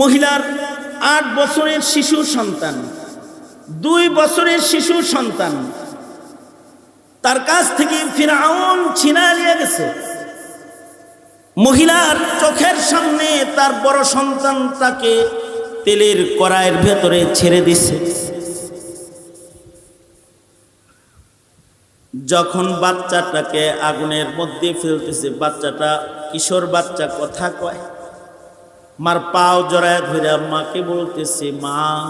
মহিলার আট বছরের শিশু সন্তান, দুই বছরের শিশু সন্তান। তার কাছ থেকে ফিরাউন ছিনা নিয়ে গেছে। মহিলার চোখের সামনে তার বড় সন্তান তাকে তেলের কড়াইয়ের ভেতরে ছেড়ে দিছে। যখন বাচ্চাটাকে আগুনের মধ্যে ফেলতেছে, বাচ্চাটা কিশোর বাচ্চা কথা কয়। মার পাও জড়ায় ধরে মাকে বলতেছে, মা,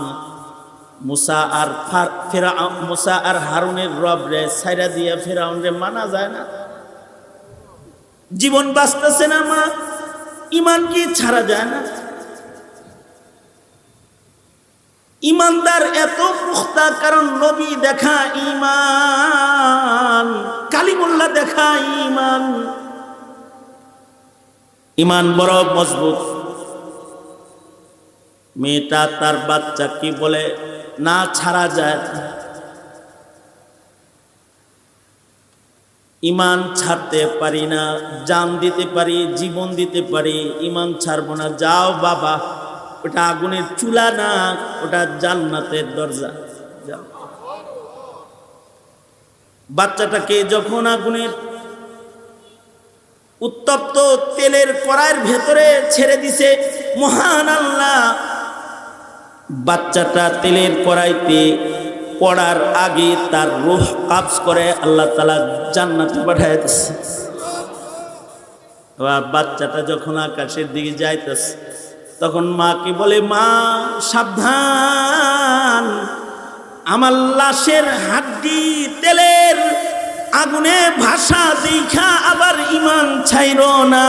মুসা আর ফার- মুসা আর হারুনের রব রে সাইরা দিয়া ফেরাউন রে, মানা যায় না। জীবন বাঁচতেছে না, মা। ইমান কি ছাড়া যায় না? ইমানদার এত পুখতা, কারণ নবী দেখা ইমান, কালিমুল্লাহ দেখা ইমান। ইমান বড় মজবুত। মেয়েটা তার বাচ্চা কি বলে? না, ছাড়া যায়। ইমান ছাড়তে পারি না, জান দিতে পারি, জীবন দিতে পারি, ইমান ছাড়বো না। যাও বাবা, ওটা আগুনের চুলা না, ওটা জান্নাতের দরজা। বাচ্চাটাকে যখন আগুনের উত্তপ্ত তেলের কড়াইয়ের ভেতরে ছেড়ে দিছে, মহান আল্লাহ বাচ্চাটা তেলের কড়াইতে পড়ার আগে তার রুহ কাবজ করে, আল্লাহ তালা জান্নাতে পাঠায় দিচ্ছে বাচ্চাটা যখন আকাশের দিকে যাইতেছে, তখন মা কি বলে, মা, সাবধান। আমার লাশের হাড্ডি তেলের আগুনে ভাষা দেখা আবার ইমান ছাইর না।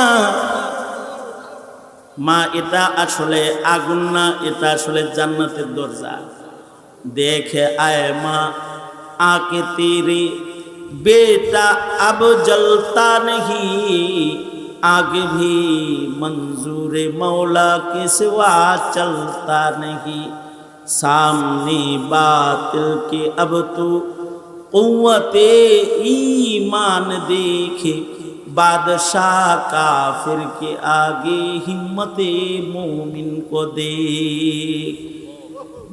মা এটা আসলে আগুন না এটা আসলে জান্নাতের দরজা देखे आए माँ आके तेरे बेटा अब जलता नहीं आगे भी मंजूर मौला के सिवा चलता नहीं सामने बातिल के अब तो कुत ईमान देखे बादशाह काफिर के आगे हिम्मत मोमिन को देख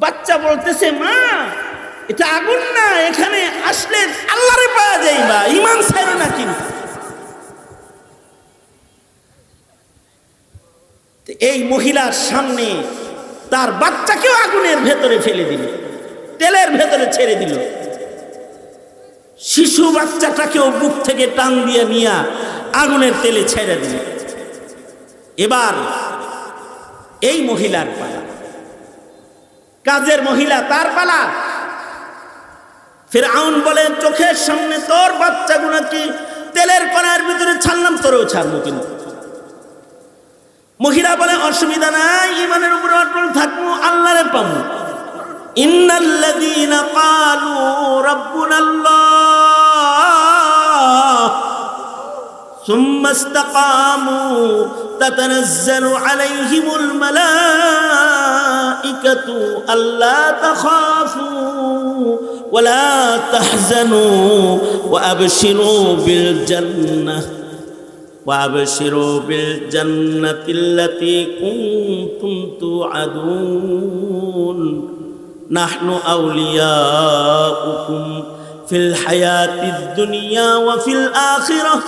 বাচ্চা বলতেছে মা এটা আগুন না এখানে আসলে আল্লাহরে পাওয়া যাইবা ইমান ছাড়ে না কিন্তু তো এই মহিলার সামনে তার বাচ্চাকেও আগুনের ভেতরে ফেলে দিল তেলের ভেতরে ছেড়ে দিল শিশু বাচ্চাটাকেও বুক থেকে টান দিয়ে নিয়ে আগুনের তেলে ছেড়ে দিল। এবার এই মহিলার পালা। কাজের মহিলা তার পালা। ফের আউন বলে, চোখের সামনে তোর বাচ্চাগুলো কি তেলের কড়ার ভিতরে ছাড়লাম, তোরেও ছাড়বো কিন্তু। মহিলা বলে, অসুবিধা নাই ইমানের উপরে অটল থাকব, আল্লাহরে পাবো। ইন্নাল্লাযীনা ক্বালু রাব্বুনাল্লাহ ثم استقاموا تتنزل عليهم الملائكة ألا تخافوا ولا تحزنوا وأبشروا بالجنة وأبشروا بالجنة التي كنتم توعدون. نحن أولياؤكم في الحياة الدنيا وفي الآخرة.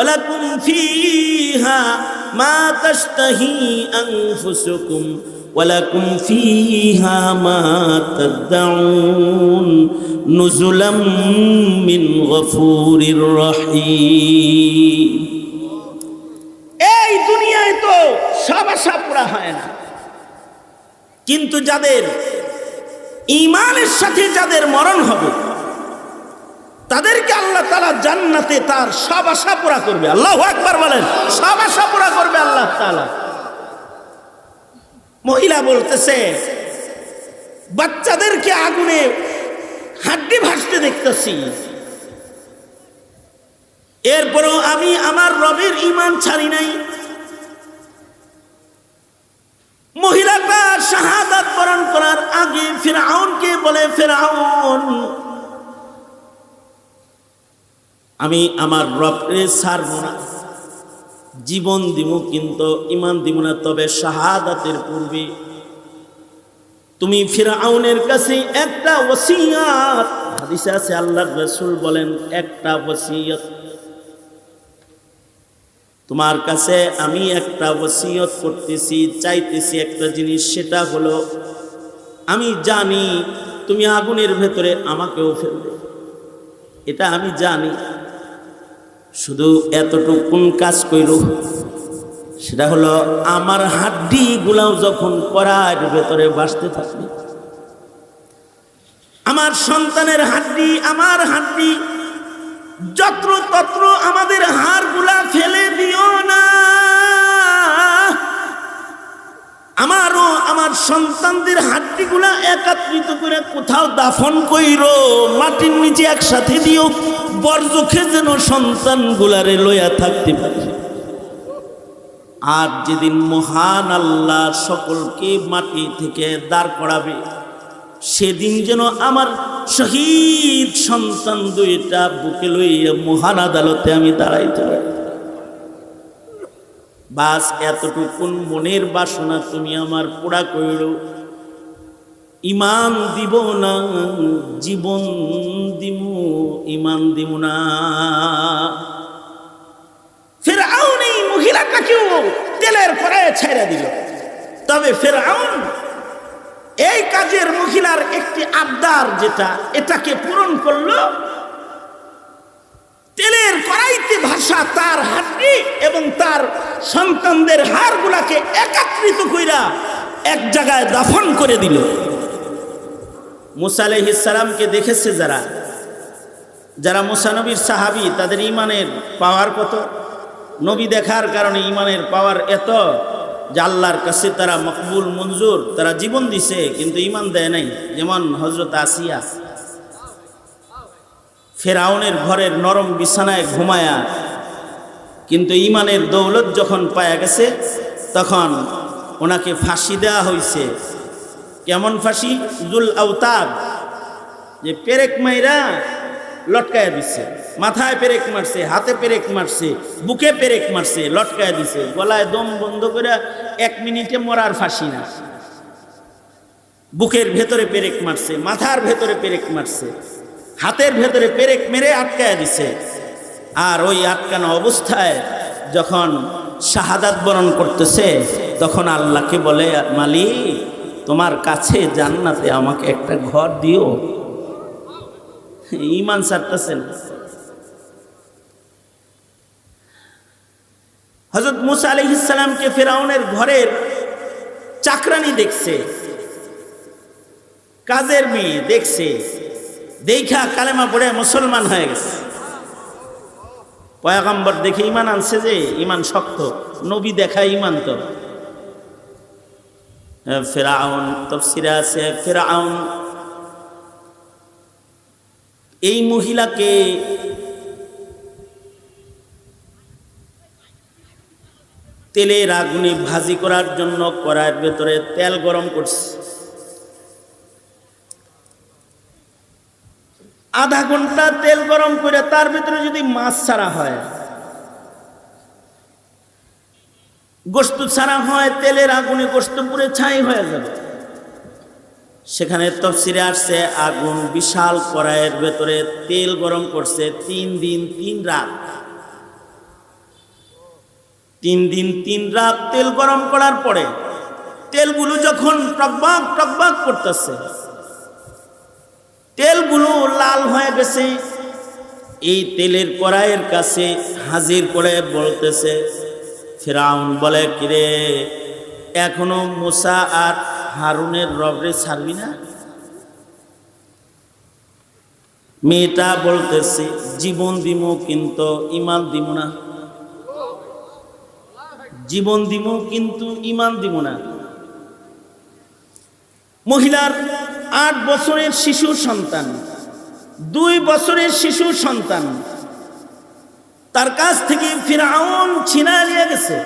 ওয়ালাকুম ফিহা মা তাশতাহি আনফুসুকুম, ওয়ালাকুম ফিহা মা তাদউন নুজুলাম মিন গফুরির রহিম। এই দুনিয়ায় তো সব আশা পুরা হয় না। কিন্তু যাদের ইমানের সাথে যাদের মরণ হবে তাদেরকে আল্লাহ তালা জান্নাতে তার সব আশা পুরা করবে। আল্লাহ একবার বলেন, সব আশা পুরা করবে আল্লাহ তালা মহিলা বলতেছে, বাচ্চাদেরকে আগুনে হাড্ডি ভাসতে দেখতেছি। এরপরেও আমি আমার রবের ইমান ছাড়ি নাই। মহিলাটা শাহাদাত বরণ করার আগে ফেরাউনকে বলে ফেরাউন আমি আমার রবকে ছাড়ব না। জীবন দিব কিন্তু ইমান দিব না, তবে শাহাদাতের পূর্বে তুমি ফিরাউনের কাছে একটা ওসিয়াত। হাদিসে আছে, আল্লাহর রাসূল বলেন, একটা ওসিয়ত। তোমার কাছে আমি একটা ওসিয়ত করতেছি, চাইতেছি একটা জিনিস, সেটা হলো, আমি জানি তুমি আগুনের ভেতরে আমাকেও ফেলবে। এটা আমি জানি। শুধু এতটুকুন কাজ কইল সেটা হলো আমার হাড্ডি গুলাও যখন করার ভেতরে বাসতে থাকবে আমার সন্তানের হাড্ডি, আমার হাড্ডি, যত্র তত্র আমাদের হাড়গুলা ফেলে দিও না। আমারও আমার সন্তানদের হাড্ডিগুলা একত্রিত করে কোথাও দাফন কইরো, মাটির নিচে একসাথে দিও। বর্জখে যেন সন্তানগুলারে লইয়া থাকতে পারি। আর যেদিন মহান আল্লাহ সকলকে মাটি থেকে দাঁড় করাবে, সেদিন যেন আমার শহীদ সন্তান দুইটা বুকে লইয়া মহান আদালতে আমি দাঁড়াইতে পারি। বাস, এতটুকুন মনের বাসনা তুমি আমার পোড়া কইল ইমান দিব না, জীবন দিমু, ইমান দিব না। ফেরাউন এই মহিলাটাকেও তেলের কড়াইয়ে ছেড়ে দিল। তবে ফেরাউন এই কাজের মহিলার একটি আবদার যেটা, এটাকে পূরণ করল। তেলের কড়াইতে ভাষা তার হাড্ডি এবং তার সন্তানদের হাড়গুলাকে একত্রিত কইরা এক জায়গায় দাফন করে দিল। মুসা আলহিসালামকে দেখেছে যারা যারা মুসানবীর সাহাবি, তাদের ইমানের পাওয়ার কত? নবী দেখার কারণে ইমানের পাওয়ার এত যে আল্লাহর কাছে তারা মকবুল, মঞ্জুর, তারা জীবন দিছে, কিন্তু ইমান দেয় নাই। যেমন হজরত আসিয়া, ফেরাউনের ঘরের নরম বিছানায় ঘুমায়া, কিন্তু ইমানের দৌলত যখন পায়া গেছে, তখন ওনাকে ফাঁসি দেওয়া হয়েছে কেমন ফাঁসি জুল আউতাব যে পেরেক মাইরা লটকায়া দিচ্ছে মাথায় পেরেক মারছে, হাতে পেরেক মারছে, বুকে পেরেক মারছে, লটকায়া দিছে, গলায় দম বন্ধ করে এক মিনিটে মরার ফাঁসি না। বুকের ভেতরে পেরেক মারছে, মাথার ভেতরে পেরেক মারছে, হাতের ভেতরে পেরেক মেরে আটকায় দিছে। আর ওই আটকানো অবস্থায় যখন শাহাদাত বরণ করতেছে, তখন আল্লাহকে বলে, মালিক তোমার কাছে জান্নাতে আমাকে একটা ঘর দিও। ইমান সারতেছেন হজরত মুসা আলি ইসালামকে ফেরাউনের ঘরের চাকরানি দেখছে। কাজের মেয়ে দেখছে। দেখা কালেমা পড়ে মুসলমান হয়ে গেছে। পয়াগম্বর দেখে ইমান আনছে যে, ইমান শক্ত। নবী দেখা ইমান তো। ফেরাউন, তফসিরে আছে, ফেরাউন। এই মহিলাকে তেলের আগুনে ভাজি করার জন্য কড়াইয়ের ভেতরে তেল গরম করছে। আধা ঘণ্টা তেল গরম করে তার ভিতরে যদি মাছ ছাড়া হয় গোস্ত ছাড়া হয়, তেলের আগুনে গোস্ত পুরে ছাই হয়ে যাবে। সেখানে তফসিরে আসছে, আগুন বিশাল কড়াইয়ের ভেতরে তেল গরম করছে তিন দিন, তিন রাত। তিন দিন, তিন রাত তেল গরম করার পরে তেলগুলো যখন টকবাক টকবাক করতেছে, তেলগুলো লাল হয়ে গেছে। এই তেলের কড়াইয়ের কাছে হাজির করে বলতেছে ফেরাউন বলে, কিরে, এখনও মুসা আর হারুনের রবরে ছাড়বি না? মেয়েটা বলতেছে, জীবন দিমু কিন্তু ইমান দিব না। জীবন দিব কিন্তু ইমান দিব না। মহিলার আট বছরের শিশু সন্তান, দুই বছরের শিশু সন্তান তার কাছ থেকে ফিরাউন ছিনা নিয়ে গেছে।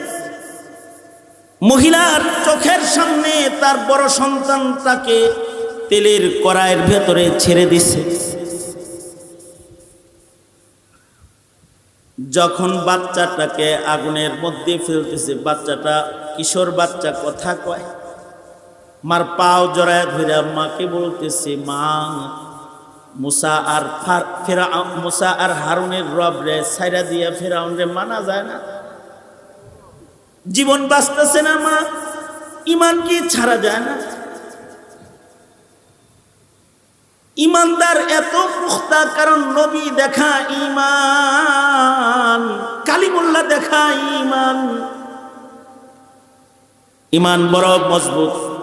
মহিলার চোখের সামনে তার বড় সন্তান তাকে তেলের কড়াইয়ের ভেতরে ছেড়ে দিছে। যখন বাচ্চাটাকে আগুনের মধ্যে ফেলতেছে, বাচ্চাটা কিশোর বাচ্চা কথা কয়। মার পাও জড়ায় ধরে মাকে বলতেছে, মা মুসা আর ফার- মুসা আর হারুনের রব রে সাইরা দিয়া ফেরাউন রে মানা যায় না। জীবন বাঁচতেছে না মা, ইমান কি ছাড়া যায় না? ইমানদার এত পুখতা, কারণ নবী দেখা ইমান, কালিমুল্লাহ দেখা ইমান। ইমান বড় মজবুত।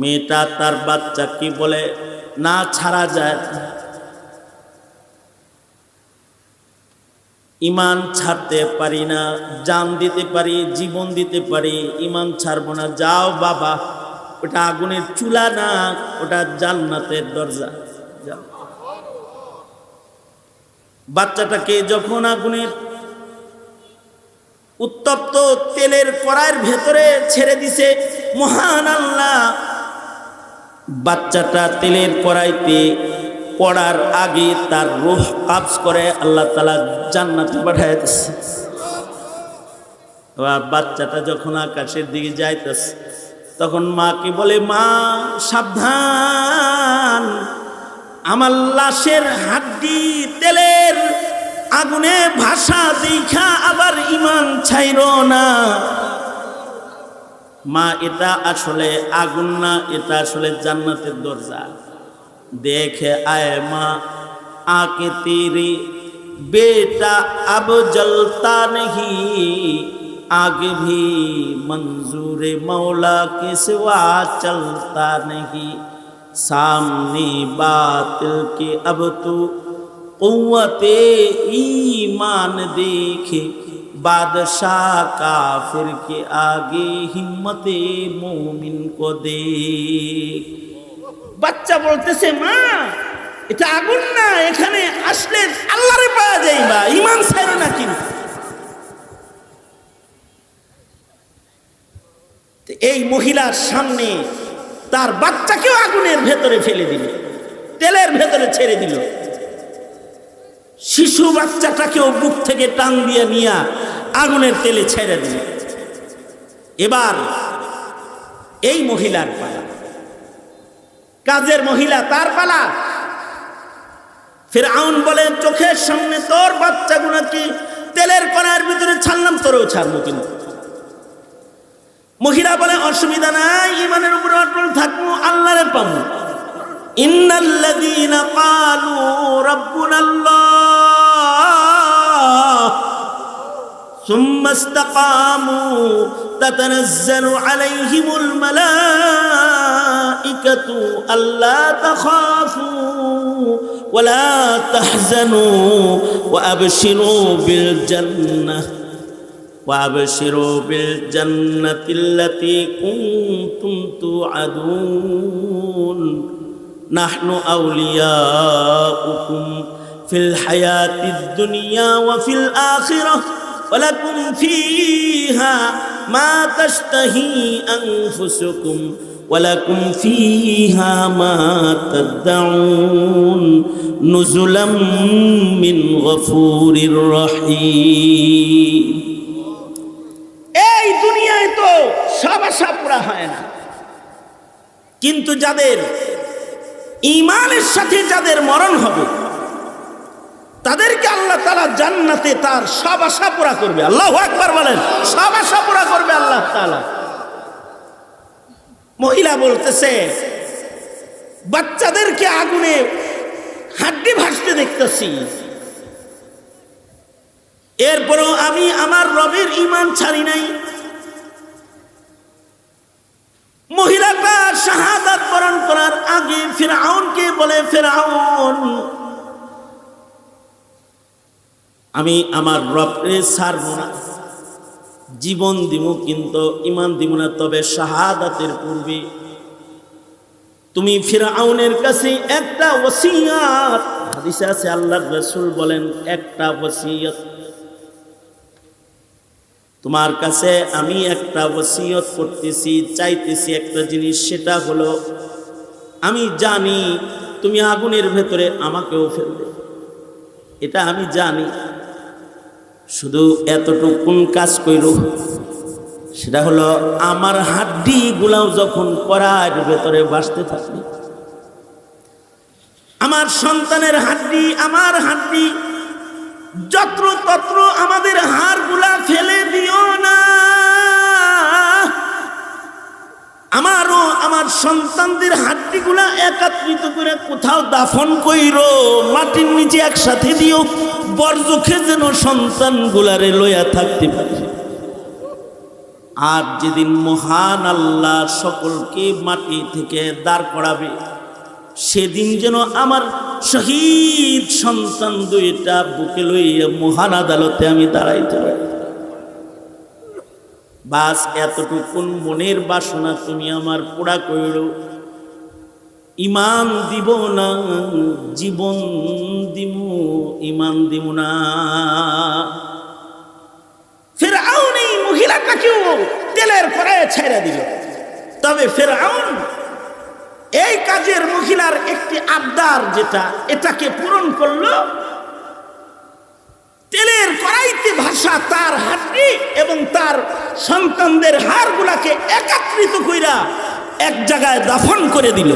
মেয়েটা তার বাচ্চা কি বলে? না, ছাড়া যায় ইমান ছাড়তে পারি না, জান দিতে পারি, জীবন দিতে পারি, ইমান ছাড়বো না। যাও বাবা, ওটা আগুনের চুলা না, ওটা জান্নাতের দরজা। বাচ্চাটাকে যখন আগুনের উত্তপ্ত তেলের কড়াইয়ের ভেতরে ছেড়ে দিছে, মহান আল্লাহ বাচ্চাটা তেলের কড়াইতে পড়ার আগে তার রুহ কাবজ করে আল্লাহ তালা জান্নাতে পাঠায় দিচ্ছে এবার বাচ্চাটা যখন আকাশের দিকে যাইতেছে, তখন মাকে বলে, মা, সাবধান। আমার লাশের হাড্ডি তেলের আগুনে ভাষা দেখা আবার ইমান ছাইর না। মা এটা আসলে আগুন না এটা আসলে জান্নাতের দরজা देखे आए माँ आके तेरे बेटा अब जलता नहीं आगे भी मंजूर मौला के सिवा चलता नहीं सामने बातिल के अब तो कुत ईमान देखे बादशाह काफिर के आगे हिम्मत मोमिन को देख বাচ্চা বলতেছে মা এটা আগুন না এখানে আসলে আল্লাহরে পাওয়া যায় বা ইমান ছাড়ে না কিন্তু তো এই মহিলার সামনে তার বাচ্চাকেও আগুনের ভেতরে ফেলে দিল তেলের ভেতরে ছেড়ে দিল শিশু বাচ্চাটাকেও বুক থেকে টান দিয়ে নিয়ে আগুনের তেলে ছেড়ে দিল। এবার এই মহিলার পালা। কাজের মহিলা তার পালা। ফের আউন বলে, চোখের সামনে তোর বাচ্চাগুলো কি তেলের কণার ভিতরে ছাড়লাম তোরও ছাড়বো কিন্তু। মহিলা বলে, অসুবিধা নাই ইমানের উপরে অটল থাকব, আল্লাহরে পাবো। ইন্নাল্লাযীনা ক্বালু রাব্বুনাল্লাহ। ثم استقاموا تتنزل عليهم الملائكة ألا تخافوا ولا تحزنوا وأبشروا بالجنة وأبشروا بالجنة التي كنتم توعدون. نحن أولياؤكم في الحياة الدنيا وفي الآخرة. ولكم فيها ما تشتهي أنفسكم ولكم فيها ما تدعون نزلا من غفور رحيم এই দুনিয়ায় তো সব আশা পুরা হয় না কিন্তু যাদের ইমানের সাথে যাদের মরণ হবে তাদেরকে আল্লাহ তালা জান্নাতে তার সব আশা পুরা করবে। আল্লাহ একবার বলেন, সব আশা পুরা করবে আল্লাহ তালা মহিলা বলতেছে, বাচ্চাদেরকে আগুনে হাড্ডি ভাসতে দেখতেছি। এরপরেও আমি আমার রবের ইমান ছাড়ি নাই। মহিলাটা আমি আমার রবরে ছাড়ব না জীবন দিব কিন্তু ইমান দিব না, তবে শাহাদাতের পূর্বে। তুমি ফিরাউনের কাছে একটা ওসিয়াত। হাদিসে আছে, আল্লাহর রাসূল বলেন, একটা ওসিয়ত। তোমার কাছে আমি একটা ওসিয়ত করতেছি, চাইতেছি একটা জিনিস, সেটা হলো, আমি জানি তুমি আগুনের ভেতরে আমাকেও ফেলবে। এটা আমি জানি। শুধু এতটুকুন কাজ কইল সেটা হলো আমার হাড্ডি গুলাও যখন করার ভেতরে বাসতে থাকবে, আমার সন্তানের হাড্ডি, আমার হাড্ডি, যত্র তত্র আমাদের হাড়গুলা ফেলে দিও না। আমারও আমার সন্তানদের হাড্ডিগুলা একাত্রিত করে কোথাও দাফন কইরো, মাটির নিচে একসাথে দিও। বর্জখে যেন সন্তানগুলারে লইয়া থাকতে পারে। আর যেদিন মহান আল্লাহ সকলকে মাটি থেকে দাঁড় করাবে, সেদিন যেন আমার শহীদ সন্তান দুইটা বুকে লইয়া মহান আদালতে আমি দাঁড়াইতে পারি। বাস, এতটুকুন মনের বাসনা তুমি আমার পোড়া কইল ইমান দিব না, জীবন দিমু, ইমান দিব না। ফের আউন এই মহিলাটাকেও তেলের কড়াইয়ে ছেড়ে দিল। তবে ফের আউন এই কাজের মহিলার একটি আবদার যেটা, এটাকে পূরণ করল। তেলের কড়াইতে ভাষা তার হাড্ডি এবং তার সন্তানদের হাড়গুলাকে একাত্রিত কইরা এক জায়গায় দাফন করে দিল।